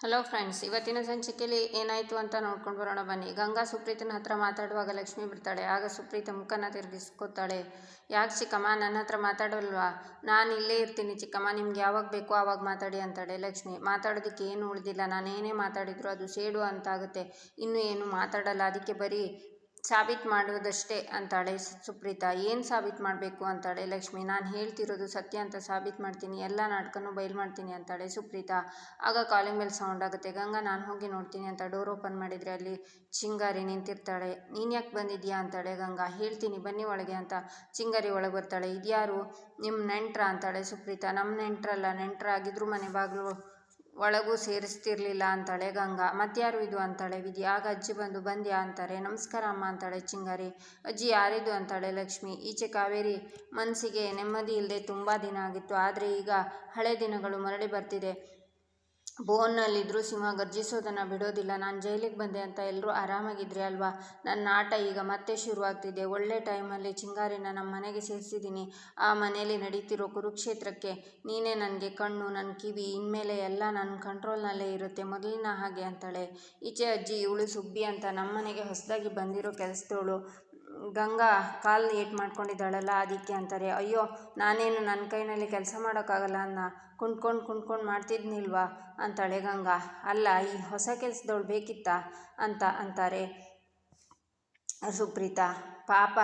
Hello friends ಇವತ್ತಿನ ಸಂಚಿಕೆಯಲ್ಲಿ ಏನಾಯಿತು ಅಂತ ನೋಡ್ಕೊಂಡು ಬರೋಣ. ಬನ್ನಿ. ಗಂಗಾ ಸುಪ್ರೀತನ ಹತ್ರ ಮಾತಾಡುವಾಗ ಲಕ್ಷ್ಮಿ ಬಿಡ್ತಾಳೆ. ಆಗ ಸುಪ್ರೀತ ಮುಖನ ತಿರುಗಿಸ್ಕೋತಾಳೆ. ಯಾಕೆ ಚಿಕ್ಕಮ್ಮ? ನನ್ನ ಹತ್ರ ಮಾತಾಡೋಲ್ವಾ? ನಾನು ಇಲ್ಲೇ ಇರ್ತೀನಿ ಚಿಕ್ಕಮ್ಮ. ನಿಮ್ಗೆ ಯಾವಾಗ ಬೇಕೋ ಆವಾಗ ಮಾತಾಡಿ ಅಂತಾಳೆ ಲಕ್ಷ್ಮಿ. ಮಾತಾಡೋದಕ್ಕೆ ಏನು ಉಳಿದಿಲ್ಲ. ನಾನೇನೇ ಮಾತಾಡಿದ್ರು ಅದು ಸೇಡು ಅಂತಾಗುತ್ತೆ ಇನ್ನು ಏನು ಮಾತಾಡಲ್ಲ. ಅದಕ್ಕೆ ಬರೀ ಸಾಬೀತು ಮಾಡೋದಷ್ಟೇ ಅಂತಾಳೆ ಸುಪ್ರೀತಾ. ಏನು ಸಾಬೀತು ಮಾಡಬೇಕು ಅಂತಾಳೆ ಲಕ್ಷ್ಮಿ. ನಾನು ಹೇಳ್ತಿರೋದು ಸತ್ಯ ಅಂತ ಸಾಬೀತು ಮಾಡ್ತೀನಿ, ಎಲ್ಲ ನಾಟಕನೂ ಬಯಲು ಮಾಡ್ತೀನಿ ಅಂತಾಳೆ ಸುಪ್ರೀತಾ. ಆಗ ಕಾಲಿಂಗ್ ಮೇಲೆ ಸೌಂಡ್ ಆಗುತ್ತೆ. ಗಂಗಾ, ನಾನು ಹೋಗಿ ನೋಡ್ತೀನಿ ಅಂತ ಡೋರ್ ಓಪನ್ ಮಾಡಿದರೆ ಅಲ್ಲಿ ಚಿಂಗಾರಿ ನಿಂತಿರ್ತಾಳೆ. ನೀನು ಯಾಕೆ ಬಂದಿದ್ಯಾ ಅಂತಾಳೆ ಗಂಗಾ. ಹೇಳ್ತೀನಿ, ಬನ್ನಿ ಒಳಗೆ ಅಂತ ಚಿಂಗಾರಿ ಒಳಗೆ ಬರ್ತಾಳೆ. ಇದ್ಯಾರು? ನಿಮ್ಮ ನೆಂಟ್ರ ಅಂತಾಳೆ ಸುಪ್ರೀತಾ. ನಮ್ಮ ನೆಂಟ್ರಲ್ಲ, ನೆಂಟ್ರಾಗಿದ್ರು ಮನೆ ಬಾಗಿಲು ಒಳಗೂ ಸೇರಿಸ್ತಿರ್ಲಿಲ್ಲ ಅಂತಾಳೆ ಗಂಗಾ. ಮತ್ಯಾರು ಇದು ಅಂತಾಳೆ? ವಿಧಿ, ಆಗ ಅಜ್ಜಿ ಬಂದು, ಬಂದ್ಯಾ ಅಂತಾರೆ. ನಮಸ್ಕಾರ ಅಮ್ಮ ಅಂತಾಳೆ ಚಿಂಗಾರಿ. ಅಜ್ಜಿ, ಯಾರಿದು ಅಂತಾಳೆ ಲಕ್ಷ್ಮಿ? ಈಚೆ ಕಾವೇರಿ ಮನಸ್ಸಿಗೆ ನೆಮ್ಮದಿ ಇಲ್ಲದೆ ತುಂಬ ದಿನ ಆಗಿತ್ತು. ಆದರೆ ಈಗ ಹಳೆ ದಿನಗಳು ಮರಳಿ ಬರ್ತಿದೆ. ಬೋನ್ನಲ್ಲಿದ್ದರೂ ಸಿಂಹ, ಗರ್ಜಿಸೋದನ್ನು ಬಿಡೋದಿಲ್ಲ, ನಾನು ಜೈಲಿಗೆ ಬಂದೆ ಅಂತ ಎಲ್ಲರೂ ಆರಾಮಾಗಿದ್ರಿ ಅಲ್ವಾ? ನನ್ನ ಆಟ ಈಗ ಮತ್ತೆ ಶುರುವಾಗ್ತಿದೆ. ಒಳ್ಳೆ ಟೈಮಲ್ಲಿ ಚಿಂಗಾರಿನ ನಮ್ಮ ಮನೆಗೆ ಸೇರಿಸಿದ್ದೀನಿ ಆ ಮನೆಯಲ್ಲಿ ನಡೀತಿರೋ ಕುರುಕ್ಷೇತ್ರಕ್ಕೆ ನೀನೇ ನನಗೆ ಕಣ್ಣು ನನ್ನ ಕಿವಿ, ಇನ್ಮೇಲೆ ಎಲ್ಲ ನನ್ನ ಕಂಟ್ರೋಲ್ನಲ್ಲೇ ಇರುತ್ತೆ. ಮೊದಲಿನ ಹಾಗೆ ಅಂತಾಳೆ. ಈಚೆ ಅಜ್ಜಿ, ಇವಳು ಸುಬ್ಬಿ ಅಂತ ನಮ್ಮ ಮನೆಗೆ ಹೊಸದಾಗಿ ಬಂದಿರೋ ಕೆಲಸದವಳು. ಗಂಗಾ ಕಾಲು ಏಟ್ ಮಾಡ್ಕೊಂಡಿದ್ದಾಳಲ್ಲ ಅದಕ್ಕೆ ಅಂತಾರೆ, ಅಯ್ಯೋ, ನಾನೇನು ನನ್ನ ಕೈನಲ್ಲಿ ಕೆಲಸ ಮಾಡೋಕ್ಕಾಗಲ್ಲ ಅನ್ನ? ಕುಂಡ್ಕೊಂಡು ಕುಂಡ್ಕೊಂಡು ಮಾಡ್ತಿದ್ನಿಲ್ವಾ? ಅಂತಾಳೆ ಗಂಗಾ. ಅಲ್ಲ, ಈ ಹೊಸ ಕೆಲಸದವಳು ಬೇಕಿತ್ತಾ? ಅಂತ ಅಂತಾರೆ ಸುಪ್ರೀತಾ. ಪಾಪ,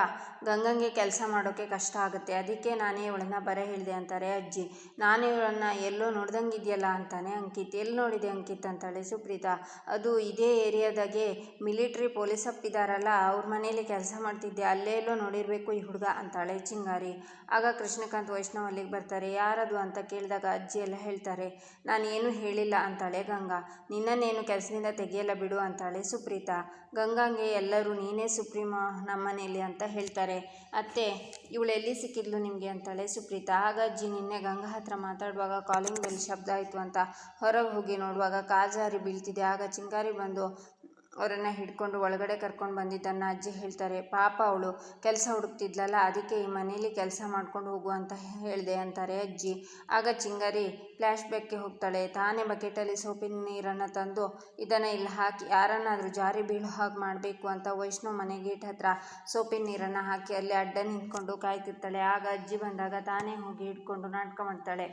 ಗಂಗಂಗೆ ಕೆಲಸ ಮಾಡೋಕ್ಕೆ ಕಷ್ಟ ಆಗುತ್ತೆ. ಅದಕ್ಕೆ ನಾನೇ ಇವಳನ್ನ ಬರ ಹೇಳಿದೆ ಅಂತಾರೆ, ಅಜ್ಜಿ, ನಾನು ಇವಳನ್ನ ಎಲ್ಲೋ ನೋಡ್ದಂಗಿದೆಯಲ್ಲ ಅಂತಾನೆ ಅಂಕಿತ್. ಎಲ್ಲಿ ನೋಡಿದೆ ಅಂಕಿತ್? ಅಂತಾಳೆ ಸುಪ್ರೀತಾ, ಅದು ಇದೇ ಏರಿಯಾದಾಗೆ ಮಿಲಿಟ್ರಿ ಪೊಲೀಸ್ ಇದ್ದಾರಲ್ಲ ಅವ್ರ ಮನೇಲಿ ಕೆಲಸ ಮಾಡ್ತಿದ್ದೆ. ಅಲ್ಲೇ ಎಲ್ಲೋ ನೋಡಿರಬೇಕು ಈ ಹುಡುಗ, ಅಂತಾಳೆ ಚಿಂಗಾರಿ. ಆಗ ಕೃಷ್ಣಕಾಂತ್ ವೈಷ್ಣವ್ ಅಲ್ಲಿಗೆ ಬರ್ತಾರೆ. ಯಾರದು? ಅಂತ ಕೇಳಿದಾಗ ಅಜ್ಜಿ ಎಲ್ಲ ಹೇಳ್ತಾರೆ, ನಾನೇನು ಹೇಳಿಲ್ಲ, ಅಂತಾಳೆ ಗಂಗಾ. ನಿನ್ನನ್ನೇನು ಕೆಲಸದಿಂದ ತೆಗೆಯಲ್ಲ ಬಿಡು, ಅಂತಾಳೆ ಸುಪ್ರೀತಾ. ಗಂಗಾಂಗೆ ಎಲ್ಲರೂ, ನೀನೇ ಸುಪ್ರೀಮ, ನಮ್ಮನೇಲಿ ಅಂತ ಹೇಳ್ತಾರೆ. ಅತ್ತೆ, ಇವಳು ಎಲ್ಲಿ ಸಿಕ್ಕಿದ್ಲು ನಿಮಗೆ ಅಂತಾಳೆ ಸುಪ್ರೀತಾ. ಆಗ ಅಜ್ಜಿ ನಿನ್ನೆ ಗಂಗಾ ಹತ್ರ ಮಾತಾಡುವಾಗ ಕಾಲಿಂಗ್ ಬೆಲ್ ಶಬ್ದ ಆಯಿತು ಅಂತ ಹೊರಗೆ ಹೋಗಿ ನೋಡುವಾಗ ಕಾಜಾರಿ ಬೀಳ್ತಿದೆ. ಆಗ ಚಿಂಗಾರಿ ಬಂದು ಅವರನ್ನು ಹಿಡ್ಕೊಂಡು ಒಳಗಡೆ ಕರ್ಕೊಂಡು ಬಂದಿದ್ದನ್ನು ಅಜ್ಜಿ ಹೇಳ್ತಾರೆ. ಪಾಪ ಅವಳು, ಕೆಲಸ ಹುಡುಕ್ತಿದ್ಲಲ್ಲ, ಅದಕ್ಕೆ ಈ ಮನೇಲಿ ಕೆಲಸ ಮಾಡ್ಕೊಂಡು ಹೋಗು ಅಂತ ಹೇಳಿದೆ ಅಂತಾರೆ ಅಜ್ಜಿ. ಆಗ ಚಿಂಗಾರಿ ಫ್ಲ್ಯಾಶ್ ಬ್ಯಾಕ್ಗೆ ಹೋಗ್ತಾಳೆ. ತಾನೇ ಬಕೆಟಲ್ಲಿ ಸೋಪಿನ ನೀರನ್ನು ತಂದು ಇದನ್ನು ಇಲ್ಲಿ ಹಾಕಿ, ಯಾರನ್ನಾದರೂ ಜಾರಿ ಬೀಳೋ ಹಾಗೆ ಮಾಡಬೇಕು ಅಂತ ವೈಷ್ಣವ್ ಮನೆ ಗೇಟ್ ಹತ್ರ ಸೋಪಿನ ನೀರನ್ನು ಹಾಕಿ ಅಲ್ಲಿ ಅಡ್ಡ ನಿಂತ್ಕೊಂಡು ಕಾಯ್ತಿರ್ತಾಳೆ. ಆಗ ಅಜ್ಜಿ ಬಂದಾಗ ತಾನೇ ಹೋಗಿ ಹಿಡ್ಕೊಂಡು ನಾಟಕ ಮಾಡ್ತಾಳೆ.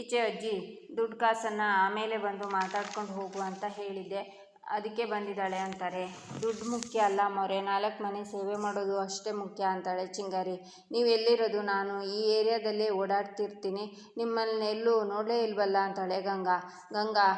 ಈಚೆ ಅಜ್ಜಿ ದುಡ್ಡು ಕಾಸನ್ನು ಆಮೇಲೆ ಬಂದು ಮಾತಾಡ್ಕೊಂಡು ಹೋಗು ಅಂತ ಹೇಳಿದ್ದೆ. ಅದಕ್ಕೆ ಬಂದಿದ್ದಾಳೆ ಅಂತಾರೆ. ದುಡ್ಡು ಮುಖ್ಯ ಅಲ್ಲ ಮೊರೆ ನಾಲ್ಕು ಮನೆ ಸೇವೆ ಮಾಡೋದು ಅಷ್ಟೇ ಮುಖ್ಯ ಅಂತಾಳೆ ಚಿಂಗಾರಿ. ನೀವು ಎಲ್ಲಿರೋದು? ನಾನು ಈ ಏರಿಯಾದಲ್ಲೇ ಓಡಾಡ್ತಿರ್ತೀನಿ. ನಿಮ್ಮನ್ನ ಎಲ್ಲೂ ನೋಡಲೇ ಇಲ್ವಲ್ಲ ಅಂತಾಳೆ ಗಂಗಾ. ಗಂಗಾ,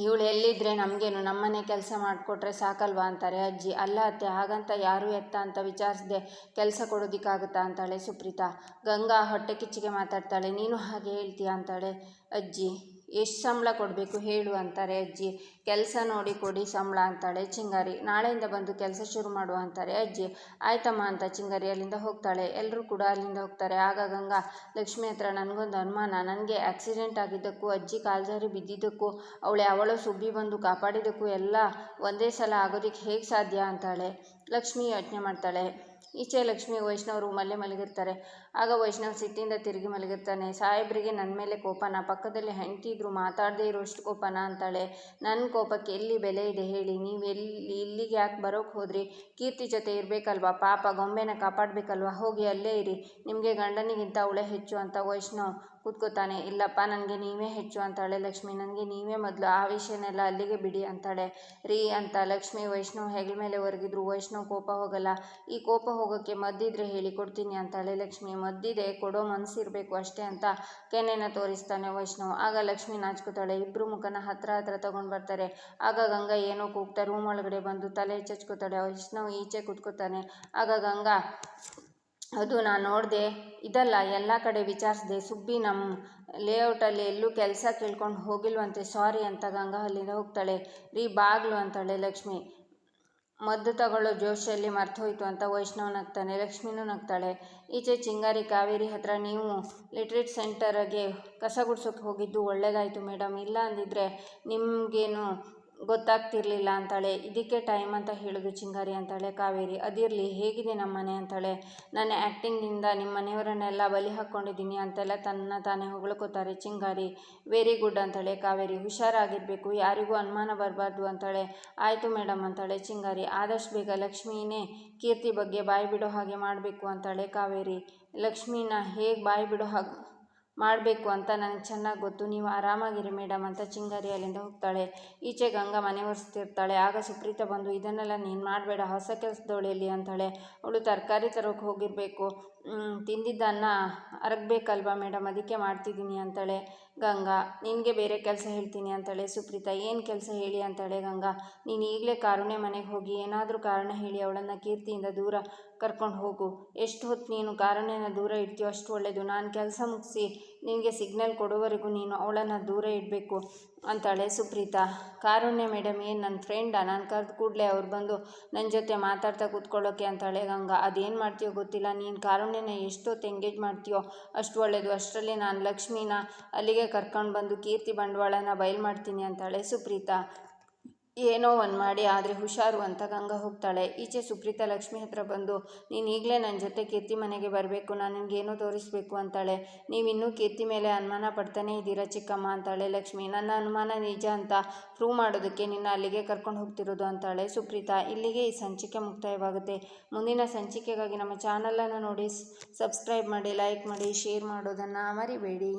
ಇವಳು ಎಲ್ಲಿದ್ದರೆ ನಮಗೇನು? ನಮ್ಮನೆ ಕೆಲಸ ಮಾಡಿಕೊಟ್ರೆ ಸಾಕಲ್ವಾ ಅಂತಾರೆ ಅಜ್ಜಿ. ಅಲ್ಲ ಅತ್ತೆ, ಹಾಗಂತ ಯಾರು ಎತ್ತ ಅಂತ ವಿಚಾರಿಸ್ದೆ ಕೆಲಸ ಕೊಡೋದಕ್ಕಾಗುತ್ತಾ ಅಂತಾಳೆ ಸುಪ್ರೀತಾ. ಗಂಗಾ ಹೊಟ್ಟೆ ಕಿಚ್ಚಿಗೆ ಮಾತಾಡ್ತಾಳೆ. ನೀನು ಹಾಗೆ ಹೇಳ್ತೀಯ ಅಂತಾಳೆ ಅಜ್ಜಿ. ಎಷ್ಟು ಸಂಬಳ ಕೊಡಬೇಕು ಹೇಳು ಅಂತಾರೆ ಅಜ್ಜಿ. ಕೆಲಸ ನೋಡಿ ಕೊಡಿ ಸಂಬಳ ಅಂತಾಳೆ ಚಿಂಗಾರಿ. ನಾಳೆಯಿಂದ ಬಂದು ಕೆಲಸ ಶುರು ಮಾಡು ಅಂತಾರೆ ಅಜ್ಜಿ. ಆಯ್ತಮ್ಮ ಅಂತ ಚಿಂಗಾರಿ ಅಲ್ಲಿಂದ ಹೋಗ್ತಾಳೆ. ಎಲ್ಲರೂ ಕೂಡ ಅಲ್ಲಿಂದ ಹೋಗ್ತಾರೆ. ಆಗ ಗಂಗಾ, ಲಕ್ಷ್ಮಿ ಹತ್ರ ನನಗೊಂದು ಅನುಮಾನ. ನನಗೆ ಆಕ್ಸಿಡೆಂಟ್ ಆಗಿದ್ದಕ್ಕೂ, ಅಜ್ಜಿ ಕಾಲ್ಜಾರಿ ಬಿದ್ದಿದ್ದಕ್ಕೂ, ಅವಳು ಸುಬ್ಬಿ ಬಂದು ಕಾಪಾಡಿದ್ದಕ್ಕೂ ಎಲ್ಲ ಒಂದೇ ಸಲ ಆಗೋದಕ್ಕೆ ಹೇಗೆ ಸಾಧ್ಯ ಅಂತಾಳೆ. ಲಕ್ಷ್ಮಿ ಯೋಚನೆ ಮಾಡ್ತಾಳೆ. ಈಚೆ ಲಕ್ಷ್ಮಿ ವೈಷ್ಣವ್ ರೂಮಲ್ಲೇ ಮಲಗಿರ್ತಾರೆ. ಆಗ ವೈಷ್ಣವ್ ಸಿಟ್ಟಿಂದ ತಿರುಗಿ ಮಲಗಿರ್ತಾನೆ. ಸಾಹೇಬ್ರಿಗೆ ನನ್ನ ಮೇಲೆ ಕೋಪನ? ಪಕ್ಕದಲ್ಲಿ ಹೆಂಡತಿ ಇದ್ರು ಮಾತಾಡದೇ ಇರೋಷ್ಟು ಕೋಪನ ಅಂತಾಳೆ. ನನ್ನ ಕೋಪಕ್ಕೆ ಎಲ್ಲಿ ಬೆಲೆ ಇದೆ ಹೇಳಿ? ನೀವು ಇಲ್ಲಿಗೆ ಯಾಕೆ ಬರೋಕ್ಕೆ ಹೋದ್ರಿ? ಕೀರ್ತಿ ಜೊತೆ ಇರಬೇಕಲ್ವಾ? ಪಾಪ ಗೊಂಬೆನ ಕಾಪಾಡಬೇಕಲ್ವಾ? ಹೋಗಿ ಅಲ್ಲೇ ಇರಿ. ನಿಮಗೆ ಗಂಡನಿಗಿಂತ ಅವಳೇ ಹೆಚ್ಚು ಅಂತ ವೈಷ್ಣವ್ ಕೂತ್ಕೋತಾನೆ, ಇಲ್ಲಪ್ಪ, ನನಗೆ ನೀವೇ ಹೆಚ್ಚು ಅಂತಾಳೆ ಲಕ್ಷ್ಮಿ. ನನಗೆ ನೀವೇ ಮೊದಲು ಆ ವಿಷಯನೆಲ್ಲ ಅಲ್ಲಿಗೆ ಬಿಡಿ ಅಂತಾಳೆ. ರೀ ಅಂತ ಲಕ್ಷ್ಮಿ ವೈಷ್ಣವ್ ಹೆಗಲ ಮೇಲೆ ಹೊರಗಿದ್ರು ವೈಷ್ಣವ್ ಕೋಪ ಹೋಗಲ್ಲ. ಈ ಕೋಪ ಹೋಗೋಕ್ಕೆ ಮದ್ದಿದ್ರೆ ಹೇಳಿ ಕೊಡ್ತೀನಿ ಅಂತಾಳೆ ಲಕ್ಷ್ಮಿ. ಮದ್ದಿದೆ, ಕೊಡೋ ಮನಸ್ಸಿರಬೇಕು ಅಷ್ಟೇ ಅಂತ ಕೆನೆನ ತೋರಿಸ್ತಾನೆ ವೈಷ್ಣವ್. ಆಗ ಲಕ್ಷ್ಮಿ ನಾಚ್ಕೋತಾಳೆ. ಇಬ್ಬರು ಮುಖನ ಹತ್ರ ಹತ್ರ ತಗೊಂಡು ಬರ್ತಾರೆ. ಆಗ ಗಂಗಾ ಏನೋ ಕೂಗ್ತಾ ರೂಮ್ ಒಳಗಡೆ ಬಂದು ತಲೆ ಚಚ್ಕೋತಾಳೆ. ವೈಷ್ಣವ್ ಈಚೆ ಕೂತ್ಕೋತಾನೆ. ಆಗ ಗಂಗಾ ಅದು ನಾನು ನೋಡಿದೆ, ಇದಲ್ಲ, ಎಲ್ಲ ಕಡೆ ವಿಚಾರಿಸಿದೆ, ಸುಬ್ಬಿ ನಮ್ಮ ಲೇಔಟಲ್ಲಿ ಎಲ್ಲೂ ಕೆಲಸ ಕೇಳ್ಕೊಂಡು ಹೋಗಿಲ್ವಂತೆ ಸಾರಿ ಅಂತ ಗಂಗಾ ಅಲ್ಲಿಂದ ಹೋಗ್ತಾಳೆ. ರೀ, ಬಾಗ್ಲು ಅಂತಾಳೆ ಲಕ್ಷ್ಮಿ. ಮದ್ದು ತಗೊಳ್ಳೋ ಜೋಶಲ್ಲಿ ಮರ್ತೋಯ್ತು ಅಂತ ವೈಷ್ಣವ್ ನಗ್ತಾನೆ. ಲಕ್ಷ್ಮಿನೂ ನಗ್ತಾಳೆ. ಈಚೆ ಚಿಂಗಾರಿ ಕಾವೇರಿ ಹತ್ರ ನೀವು ಲಿಟ್ರೇಟ್ ಸೆಂಟರ್ಗೆ ಕಸ ಗುಡ್ಸೋಕ್ಕೆ ಹೋಗಿದ್ದು ಒಳ್ಳೇದಾಯಿತು ಮೇಡಮ್. ಇಲ್ಲ ಅಂದಿದ್ರೆ ನಿಮಗೇನು ಗೊತ್ತಾಗ್ತಿರ್ಲಿಲ್ಲ ಅಂತಾಳೆ. ಇದಕ್ಕೆ ಟೈಮ್ ಅಂತ ಹೇಳೋದು ಚಿಂಗಾರಿ ಅಂತಾಳೆ ಕಾವೇರಿ. ಅದಿರಲಿ, ಹೇಗಿದೆ ನಮ್ಮ ಮನೆ ಅಂತಾಳೆ. ನನ್ನ ಆ್ಯಕ್ಟಿಂಗಿಂದ ನಿಮ್ಮ ಮನೆಯವರನ್ನೆಲ್ಲ ಬಲಿ ಹಾಕ್ಕೊಂಡಿದ್ದೀನಿ ಅಂತೆಲ್ಲ ತನ್ನ ತಾನೇ ಹೊಗಳ್ಕೋತಾರೆ ಚಿಂಗಾರಿ. ವೆರಿ ಗುಡ್ ಅಂತಾಳೆ ಕಾವೇರಿ. ಹುಷಾರಾಗಿರಬೇಕು, ಯಾರಿಗೂ ಅನುಮಾನ ಬರಬಾರ್ದು ಅಂತಾಳೆ. ಆಯಿತು ಮೇಡಮ್ ಅಂತಾಳೆ ಚಿಂಗಾರಿ. ಆದಷ್ಟು ಬೇಗ ಲಕ್ಷ್ಮೀನೇ, ಕೀರ್ತಿ ಬಗ್ಗೆ ಬಾಯಿ ಬಿಡೋ ಹಾಗೆ ಮಾಡಬೇಕು ಅಂತಾಳೆ ಕಾವೇರಿ. ಲಕ್ಷ್ಮೀನ ಹೇಗೆ ಬಾಯಿ ಬಿಡೋ ಹಾಗೆ ಮಾಡಬೇಕು ಅಂತ ನನಗೆ ಚೆನ್ನಾಗಿ ಗೊತ್ತು. ನೀವು ಆರಾಮಾಗಿರಿ ಮೇಡಮ್ ಅಂತ ಚಿಂಗಾರಿ ಅಲ್ಲಿಂದ ಹೋಗ್ತಾಳೆ. ಈಚೆ ಗಂಗಾ ಮನೆ ಒರೆಸ್ತಿರ್ತಾಳೆ. ಆಗ ಸುಪ್ರೀತ ಬಂದು, ಇದನ್ನೆಲ್ಲ ನೀನು ಮಾಡಬೇಡ, ಹೊಸ ಕೆಲಸದವಳೆಯಲ್ಲಿ ಅಂತಾಳೆ. ಅವಳು ತರಕಾರಿ ತರೋಕೆ ಹೋಗಿರಬೇಕು. ತಿಂದಿದ್ದನ್ನ ಅರಗಬೇಕಲ್ವ ಮೇಡಮ್? ಅದಕ್ಕೆ ಮಾಡ್ತಿದ್ದೀನಿ ಅಂತಾಳೆ. ಗಂಗಾ, ನಿನಗೆ ಬೇರೆ ಕೆಲಸ ಹೇಳ್ತೀನಿ ಅಂತಾಳೆ. ಸುಪ್ರೀತಾ, ಏನು ಕೆಲಸ ಹೇಳಿ ಅಂತಾಳೆ ಗಂಗಾ? ನೀನು ಈಗಲೇ ಕಾರುಣ್ಯ ಮನೆಗೆ ಹೋಗಿ, ಏನಾದರೂ ಕಾರಣ ಹೇಳಿ ಅವಳನ್ನು ಕೀರ್ತಿಯಿಂದ ದೂರ ಕರ್ಕೊಂಡು ಹೋಗು. ಎಷ್ಟು ಹೊತ್ತು ನೀನು ಕಾರುಣ್ಯನ ದೂರ ಇಡ್ತೀಯೋ ಅಷ್ಟು ಒಳ್ಳೆಯದು ನಾನು ಕೆಲಸ ಮುಗಿಸಿ ನಿನಗೆ ಸಿಗ್ನಲ್ ಕೊಡುವವರೆಗೂ ನೀನು ಅವಳನ್ನು ದೂರ ಇಡಬೇಕು ಅಂತಾಳೆ ಸುಪ್ರೀತಾ. ಕಾರುಣ್ಯ ಮೇಡಮ್ ಏನು ನನ್ನ ಫ್ರೆಂಡಾ ನಾನು ಕರೆದು ಕೂಡಲೇ ಅವ್ರು ಬಂದು ನನ್ನ ಜೊತೆ ಮಾತಾಡ್ತಾ ಕೂತ್ಕೊಳ್ಳೋಕೆ ಅಂತಾಳೆ ಗಂಗಾ. ಅದೇನು ಮಾಡ್ತೀಯೋ ಗೊತ್ತಿಲ್ಲ. ನೀನು ಕಾರುಣ್ಯನ ಎಷ್ಟೊತ್ತು ಎಂಗೇಜ್ ಮಾಡ್ತೀಯೋ ಅಷ್ಟು ಒಳ್ಳೆಯದು ಅಷ್ಟರಲ್ಲಿ ನಾನು ಲಕ್ಷ್ಮೀನ ಅಲ್ಲಿಗೆ ಕರ್ಕೊಂಡು ಬಂದು ಕೀರ್ತಿ ಬಂಡವಾಳನ ಬಯಲು ಮಾಡ್ತೀನಿ ಅಂತಾಳೆ ಸುಪ್ರೀತ. ಏನೋ ಒಂದು ಮಾಡಿ, ಆದರೆ ಹುಷಾರು ಅಂತ ಗಂಗಾ ಹೋಗ್ತಾಳೆ. ಈಚೆ ಸುಪ್ರೀತಾ ಲಕ್ಷ್ಮಿ ಹತ್ರ ಬಂದು, ನೀನು ಈಗಲೇ ನನ್ನ ಜೊತೆ ಕೀರ್ತಿ ಮನೆಗೆ ಬರಬೇಕು, ನಾನು ನಿನಗೇನೋ ತೋರಿಸ್ಬೇಕು ಅಂತಾಳೆ. ನೀವಿನ್ನೂ ಕೀರ್ತಿ ಮೇಲೆ ಅನುಮಾನ ಪಡ್ತಾನೇ ಇದ್ದೀರಾ ಚಿಕ್ಕಮ್ಮ? ಅಂತಾಳೆ ಲಕ್ಷ್ಮಿ. ನನ್ನ ಅನುಮಾನ ನಿಜ ಅಂತ ಪ್ರೂವ್ ಮಾಡೋದಕ್ಕೆ ನಿನ್ನ ಅಲ್ಲಿಗೆ ಕರ್ಕೊಂಡು ಹೋಗ್ತಿರೋದು ಅಂತಾಳೆ ಸುಪ್ರೀತಾ. ಇಲ್ಲಿಗೆ ಈ ಸಂಚಿಕೆ ಮುಕ್ತಾಯವಾಗುತ್ತೆ. ಮುಂದಿನ ಸಂಚಿಕೆಗಾಗಿ ನಮ್ಮ ಚಾನಲನ್ನು ನೋಡಿ, ಸಬ್ಸ್ಕ್ರೈಬ್ ಮಾಡಿ, ಲೈಕ್ ಮಾಡಿ, ಶೇರ್ ಮಾಡೋದನ್ನು ಮರಿಬೇಡಿ.